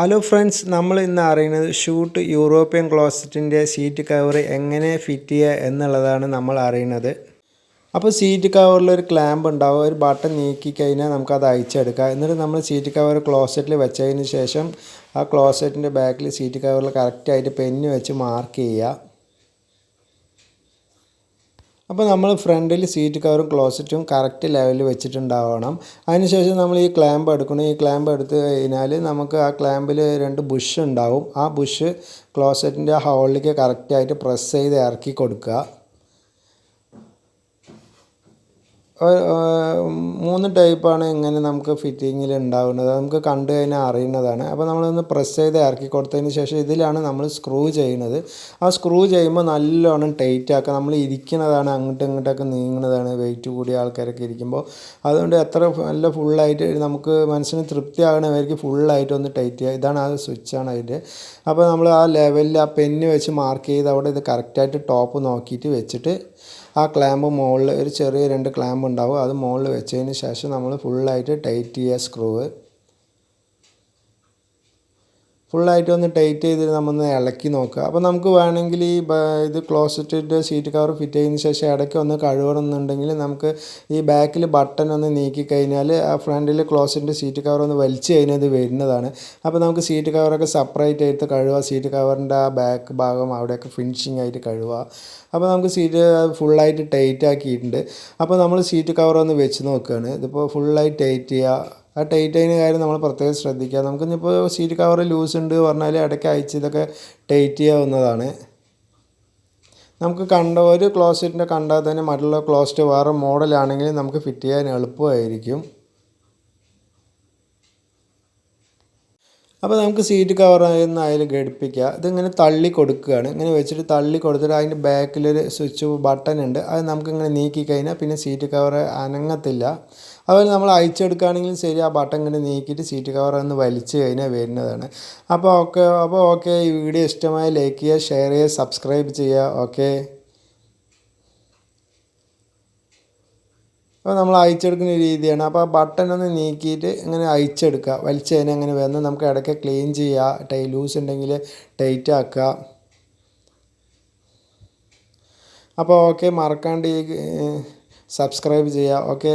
Hello friends നമ്മൾ ഇന്ന് അറിയുന്നത് ഷൂട്ട് യൂറോപ്യൻ ക്ലോസറ്റിന്റെ സീറ്റ് കവർ എങ്ങനെ ഫിറ്റ് ചെയ്യുക എന്നുള്ളതാണ് നമ്മൾ അറിയുന്നത്. അപ്പോൾ സീറ്റ് കവറിൽ ഒരു ക്ലാമ്പ് ഉണ്ടാവും ഒരു ബട്ടൺ നീക്കി കഴിഞ്ഞാൽ നമുക്കത് അയച്ചെടുക്കാം എന്നിട്ട് നമ്മൾ സീറ്റ് കവർ ക്ലോസറ്റിൽ വെച്ചതിന് ശേഷം ആ ക്ലോസറ്റിന്റെ ബാക്കിൽ സീറ്റ് കവറിൽ കറക്റ്റായിട്ട് പെന്ന് വെച്ച് മാർക്ക് ചെയ്യുക. അപ്പോൾ നമ്മൾ ഫ്രണ്ടിൽ സീറ്റ് കവറും ക്ലോസറ്റും കറക്റ്റ് ലെവലിൽ വെച്ചിട്ടുണ്ടാവണം. അതിനുശേഷം നമ്മൾ ഈ ക്ലാമ്പ് എടുക്കണം. ഈ ക്ലാമ്പ് എടുത്ത് കഴിഞ്ഞാൽ നമുക്ക് ആ ക്ലാമ്പിൽ രണ്ട് ബുഷ് ഉണ്ടാവും. ആ ബുഷ് ക്ലോസറ്റിന്റെ ഹോളിലേക്ക് കറക്റ്റായിട്ട് പ്രസ് ചെയ്ത് ഇറക്കി കൊടുക്കുക. മൂന്ന് ടൈപ്പാണ് ഇങ്ങനെ നമുക്ക് ഫിറ്റിങ്ങിൽ ഉണ്ടാവുന്നത്. നമുക്ക് കണ്ടു കഴിഞ്ഞാൽ അറിയുന്നതാണ്. അപ്പോൾ നമ്മളൊന്ന് പ്രസ് ചെയ്ത് ഇറക്കി കൊടുത്തതിന് ശേഷം ഇതിലാണ് നമ്മൾ സ്ക്രൂ ചെയ്യുന്നത്. ആ സ്ക്രൂ ചെയ്യുമ്പോൾ നല്ലോണം ടൈറ്റ് ആക്കുക. നമ്മൾ ഇരിക്കുന്നതാണ് അങ്ങോട്ടും ഇങ്ങോട്ടൊക്കെ നീങ്ങുന്നതാണ് വെയിറ്റ് കൂടിയ ആൾക്കാരൊക്കെ ഇരിക്കുമ്പോൾ. അതുകൊണ്ട് എത്ര നല്ല ഫുള്ളായിട്ട് നമുക്ക് മനസ്സിന് തൃപ്തിയാകണമായിരിക്കും ഫുള്ളായിട്ട് ഒന്ന് ടൈറ്റ് ചെയ്യുക. ഇതാണ് ആ സ്വിച്ചാണ് അതിന്റെ. അപ്പോൾ നമ്മൾ ആ ലെവലിൽ ആ പെന്ന് വെച്ച് മാർക്ക് ചെയ്ത് അവിടെ ഇത് കറക്റ്റായിട്ട് ടോപ്പ് നോക്കിയിട്ട് വെച്ചിട്ട് ആ ക്ലാമ്പ് മുകളിൽ ഒരു ചെറിയ രണ്ട് ക്ലാമ്പ് ഉണ്ടാവും. അത് മുകളിൽ വെച്ചതിന് ശേഷം നമ്മൾ ഫുള്ളായിട്ട് ടൈറ്റ് ചെയ്യുക സ്ക്രൂവ് ഫുള്ളായിട്ട് ഒന്ന് ടൈറ്റ് ചെയ്തിട്ട് നമ്മൊന്ന് ഇളക്കി നോക്കുക. അപ്പോൾ നമുക്ക് വേണമെങ്കിൽ ഈ ഇത് ക്ലോസറ്റിന്റെ സീറ്റ് കവർ ഫിറ്റ് ചെയ്തതിന് ശേഷം ഇടയ്ക്ക് ഒന്ന് കഴുകണമെന്നുണ്ടെങ്കിൽ നമുക്ക് ഈ ബാക്കിൽ ബട്ടൺ ഒന്ന് നീക്കി കഴിഞ്ഞാൽ ആ ഫ്രണ്ടിൽ ക്ലോസറ്റിന്റെ സീറ്റ് കവർ ഒന്ന് വലിച്ചു കഴിഞ്ഞാൽ ഇത് വരുന്നതാണ്. അപ്പോൾ നമുക്ക് സീറ്റ് കവറൊക്കെ സെപ്പറേറ്റ് ആയിട്ട് കഴുകുക. സീറ്റ് കവറിന്റെ ആ ബാക്ക് ഭാഗം അവിടെയൊക്കെ ഫിനിഷിംഗ് ആയിട്ട് കഴുകുക. അപ്പോൾ നമുക്ക് സീറ്റ് ഫുള്ളായിട്ട് ടൈറ്റ് ആക്കിയിട്ടുണ്ട്. അപ്പോൾ നമ്മൾ സീറ്റ് കവർ ഒന്ന് വെച്ച് നോക്കുകയാണ്. ഇതിപ്പോൾ ഫുള്ളായി ടൈറ്റ് ചെയ്യുക. ആ ടൈറ്റ് ചെയ്യുന്ന കാര്യം നമ്മൾ പ്രത്യേകം ശ്രദ്ധിക്കുക. നമുക്കിപ്പോൾ സീറ്റ് കവർ ലൂസ് ഉണ്ട് പറഞ്ഞാൽ ഇടയ്ക്ക് അയച്ച് ഇതൊക്കെ ടൈറ്റ് ചെയ്യാവുന്നതാണ്. നമുക്ക് കണ്ട ഒരു ക്ലോസറ്റിന്റെ കണ്ടാൽ തന്നെ മറ്റുള്ള ക്ലോസറ്റ് വേറെ മോഡലാണെങ്കിൽ നമുക്ക് ഫിറ്റ് ചെയ്യാൻ എളുപ്പമായിരിക്കും. അപ്പോൾ നമുക്ക് സീറ്റ് കവർ ഒന്ന് അതിൽ ഘടിപ്പിക്കുക. ഇതിങ്ങനെ തള്ളി കൊടുക്കുകയാണ്. ഇങ്ങനെ വെച്ചിട്ട് തള്ളി കൊടുത്തിട്ട് അതിന്റെ ബാക്കിലൊരു സ്വിച്ച് ബട്ടൺ ഉണ്ട്. അത് നമുക്കിങ്ങനെ നീക്കി കഴിഞ്ഞാൽ പിന്നെ സീറ്റ് കവർ അനങ്ങത്തില്ല. അതുപോലെ നമ്മൾ അയച്ചെടുക്കുകയാണെങ്കിലും ശരി ആ ബട്ടൺ ഇങ്ങനെ നീക്കിയിട്ട് സീറ്റ് കവർ ഒന്ന് വലിച്ചു കഴിഞ്ഞാൽ വരുന്നതാണ്. അപ്പോൾ ഓക്കെ അപ്പോൾ ഓക്കെ ഈ വീഡിയോ ഇഷ്ടമായി ലൈക്ക് ചെയ്യുക ഷെയർ ചെയ്യുക സബ്സ്ക്രൈബ് ചെയ്യുക ഓക്കെ അപ്പോൾ നമ്മൾ അയച്ചെടുക്കുന്ന രീതിയാണ്. അപ്പോൾ ആ ബട്ടൺ ഒന്ന് നീക്കിയിട്ട് ഇങ്ങനെ അയച്ചെടുക്കുക വലിച്ചതിനെ അങ്ങനെ വന്ന് നമുക്ക് ഇടയ്ക്ക് ക്ലീൻ ചെയ്യുക. ടൈ ലൂസ് ഉണ്ടെങ്കിൽ ടൈറ്റ് ആക്കുക. അപ്പോൾ ഓക്കെ മറക്കാണ്ട് സബ്സ്ക്രൈബ് ചെയ്യുക. ഓക്കെ